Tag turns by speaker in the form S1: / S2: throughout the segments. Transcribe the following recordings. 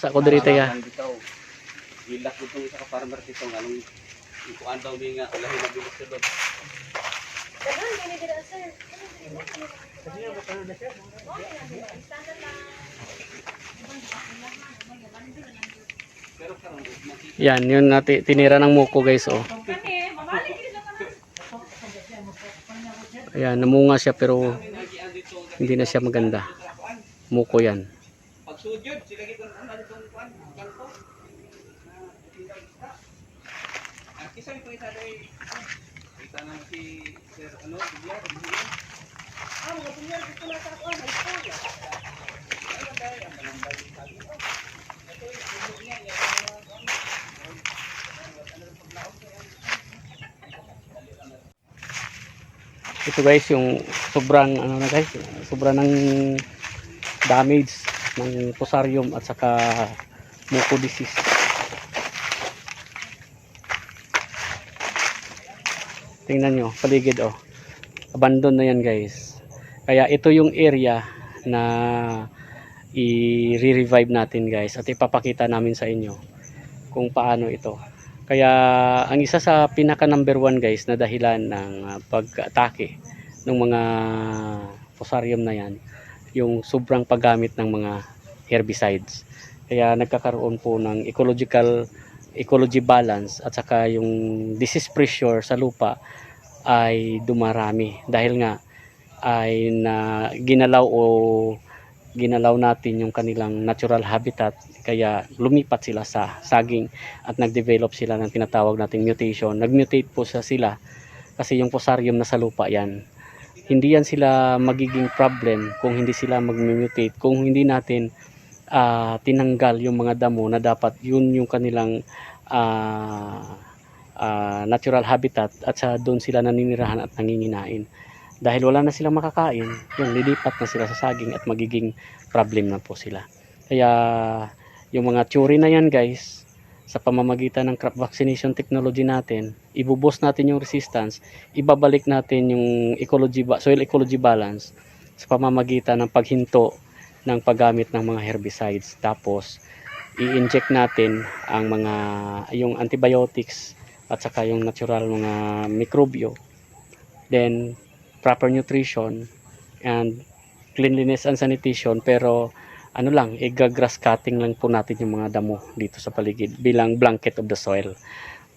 S1: sa Kodrite ya.
S2: Halaman dito. Hilak dito isa ka farmer dito nga nung ikuan daw mi nga ulahi na bilis sulod.
S3: Dagan, gini dira sir.
S2: Pero karon makita
S1: Yan, yun nati tinira ng muko guys oh. Ayan, namunga siya pero hindi na siya maganda. Muko yan.
S2: pag sudyod sila gid ang ano ditong kuan bangko. Ah, ko ita day. Kita na si Sir ano, Bigla, Bigla.
S3: Ah, mga punyal dito na sa ako, may school.
S1: Ito guys yung sobrang ano na guys, sobrang ng damage ng fusarium at saka muco disease. Tingnan nyo, paligid oh. Abandon na yan guys. Kaya ito yung area na i-revive natin guys at ipapakita namin sa inyo kung paano ito. Kaya ang isa sa pinaka number one guys na dahilan ng uh, pag-atake ng mga fusarium na yan, yung sobrang paggamit ng mga herbicides. Kaya nagkakaroon po ng ecological ecology balance at saka yung disease pressure sa lupa ay dumarami dahil nga ay na ginalaw o ginalaw natin yung kanilang natural habitat kaya lumipat sila sa saging at nag-develop sila ng tinatawag nating mutation. Nag-mutate po sa sila kasi yung fusarium na sa lupa yan. Hindi yan sila magiging problem kung hindi sila mag-mutate, kung hindi natin ah, tinanggal yung mga damo na dapat yun yung kanilang ah, ah, natural habitat at sa doon sila naninirahan at nanginginain. Dahil wala na silang makakain, yun, lilipat na sila sa saging at magiging problem na po sila. Kaya yung mga theory na yan guys, sa pamamagitan ng crop vaccination technology natin, ibubos natin yung resistance, ibabalik natin yung ecology soil ecology balance sa pamamagitan ng paghinto ng paggamit ng mga herbicides. Tapos i-inject natin ang mga yung antibiotics at saka yung natural mga mikrobyo. Then proper nutrition and cleanliness and sanitation pero ano lang, iga-grass cutting lang po natin yung mga damo dito sa paligid bilang blanket of the soil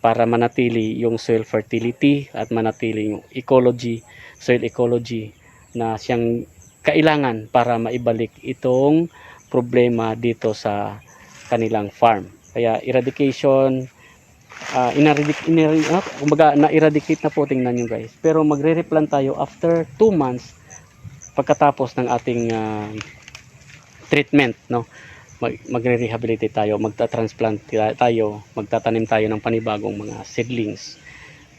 S1: para manatili yung soil fertility at manatili yung ecology, soil ecology na siyang kailangan para maibalik itong problema dito sa kanilang farm. Kaya eradication, uh, inaredik, inaredik, ah, kumbaga na-eradicate na po tingnan nyo guys. Pero magre-replant tayo after 2 months pagkatapos ng ating ah, treatment, no? Mag, magre-rehabilitate tayo, magta-transplant tayo, magtatanim tayo ng panibagong mga seedlings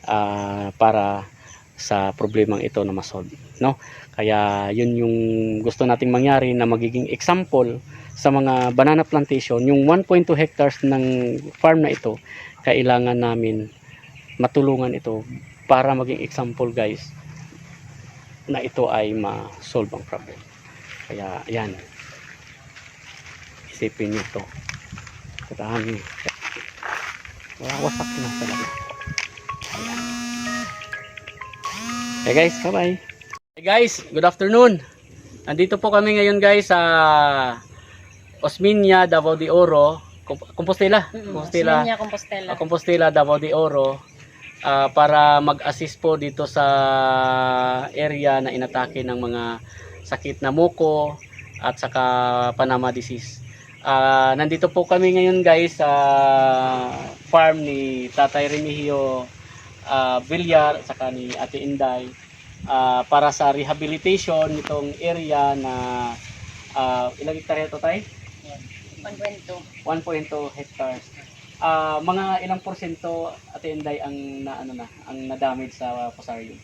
S1: ah, para sa problemang ito na masolve, no? Kaya yun yung gusto nating mangyari na magiging example sa mga banana plantation, yung 1.2 hectares ng farm na ito, kailangan namin matulungan ito para maging example guys na ito ay ma-solve ang problem. Kaya yan. Isipin nyo ito. Katahan nyo. Wala wasak na talaga. Hey guys, bye-bye. Hey guys, good afternoon. Andito po kami ngayon guys sa Osminia, Davao de Oro, Comp- Compostela. Compostela.
S3: Niya Compostela.
S1: uh, Compostela, Davao de Oro ah, para mag-assist po dito sa area na inatake ng mga sakit na muko at saka Panama disease. Ah, nandito po kami ngayon guys sa farm ni Tatay Remigio ah, Villar at saka ni Ate Inday ah, para sa rehabilitation nitong area na ah, ilang hektarya to tay?
S3: 1.2.
S1: 1.2 hectares. Ah, mga ilang porsyento Ate Inday ang na ano na, ang na-damage sa fusarium?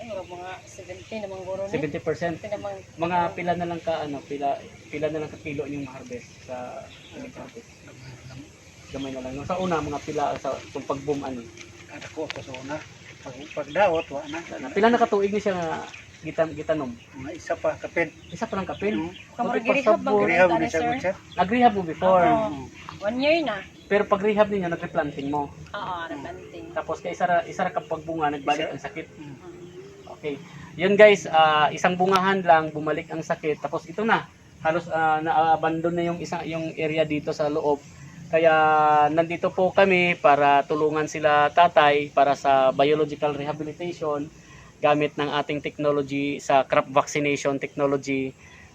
S3: Siguro mga 70 namang guro ni.
S1: 70%.
S3: 70 namang
S1: Mga pila na lang ka ano, pila pila na lang ka kilo yung ma-harvest sa harvest. Gamay na lang. No? Sa una mga pila sa kung pag-boom ano.
S4: Kada ko ko sa una. Pag pagdawat wa na.
S1: na- Pila na katuig ni siya nga gitan gitanom?
S4: Mga isa pa, kapit.
S1: Isa pa lang Pati
S3: girihab
S1: pasabot.
S3: bang
S4: Rehab na siya,
S3: sir?
S1: Nag-rehab mo before.
S3: Oo. One year na.
S1: Pero pag rehab ninyo, nag-replanting mo.
S3: Oo, replanting.
S1: Tapos kay isa ra, isa ra ka pagbunga, nagbalik
S4: Isa.
S1: ang sakit.
S3: Mm.
S1: Okay. Yun guys, ah, isang bungahan lang, bumalik ang sakit. Tapos ito na, halos ah, na-abandon na yung isang yung area dito sa loob. Kaya nandito po kami para tulungan sila tatay para sa biological rehabilitation gamit ng ating technology sa crop vaccination technology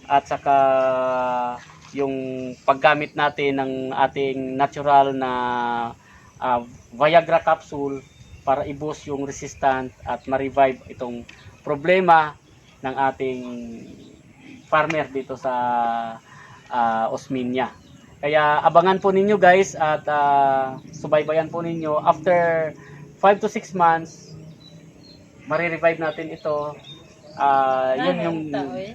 S1: at saka yung paggamit natin ng ating natural na ah, Viagra capsule para i-boost yung resistant at ma-revive itong problema ng ating farmer dito sa ah, Osminia. Kaya abangan po ninyo guys at ah, subaybayan po ninyo after 5 to 6 months marirevive natin ito. Ah, yun yung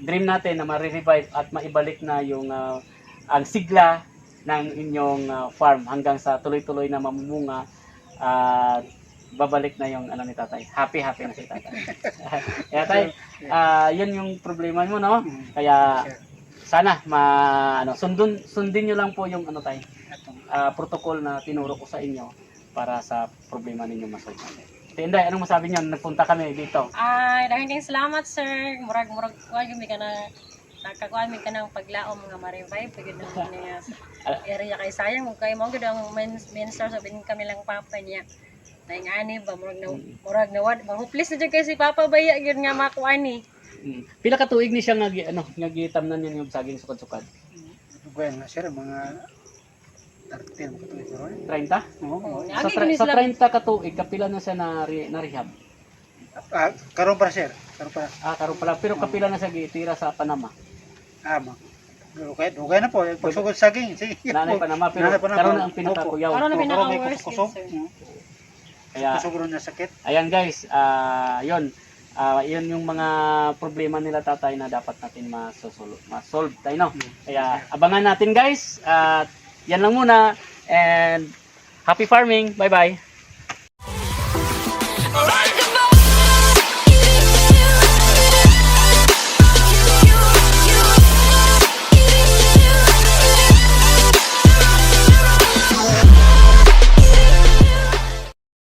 S1: dream natin na marirevive at maibalik na yung ah, ang sigla ng inyong ah, farm hanggang sa tuloy-tuloy na mamumunga at babalik na yung ano ni tatay. Happy happy na si tatay. Kaya tay, ah, yun yung problema mo no.
S4: Mm.
S1: Kaya sana ma ano sundin sundin niyo lang po yung ano tay
S4: atong
S1: ah, protocol na tinuro ko sa inyo para sa problema ninyo masolve natin. Tinday, anong masabi niyo? Nagpunta kami dito.
S3: Ay, daghang kayong salamat, sir. Murag murag kuha gyud mi kana nakakuha mi kanang paglaom nga ma-revive pagid na niya sa area kay sayang mo kay mo gud ang main, main source of income nilang papa niya. Naingani ba murag na murag na wad mahuplis na jud kay si papa baya gyud nga makuha ni.
S1: Mm. Pila ka tuig ni siya nga gi- ano, nga gitamnan niya yung saging sukad-sukad.
S4: Dugan na sir, mga 13 mo katuloy ko ron.
S1: 30?
S4: Oo.
S3: Oh,
S1: Sa,
S3: agi
S1: tra-
S3: gini
S1: sa
S3: sila
S1: 30 ka tuig, kapila na siya na, re- na rehab.
S4: Ah, karon pa sir. Karon pa.
S1: Ah, karon pala. Pero kapila na siya gitira sa Panama.
S4: Ah, ma. Dugay, dugay na po. Pagsugod saging. Sige.
S1: Nanay Panama, pero
S4: Nanay Panama.
S1: karon na ang pinakakuyaw.
S3: Karon na
S4: Opo,
S3: pinaka
S4: may
S3: worst
S4: kuskusog.
S3: sir.
S1: Kaya,
S4: Kusog ron na sakit.
S1: ayan guys, ah, yun. Ah, yun yung mga problema nila tatay na dapat natin masolve, masolve tayo, no? Kaya, abangan natin guys. At yan lang muna. And, happy farming. Bye-bye.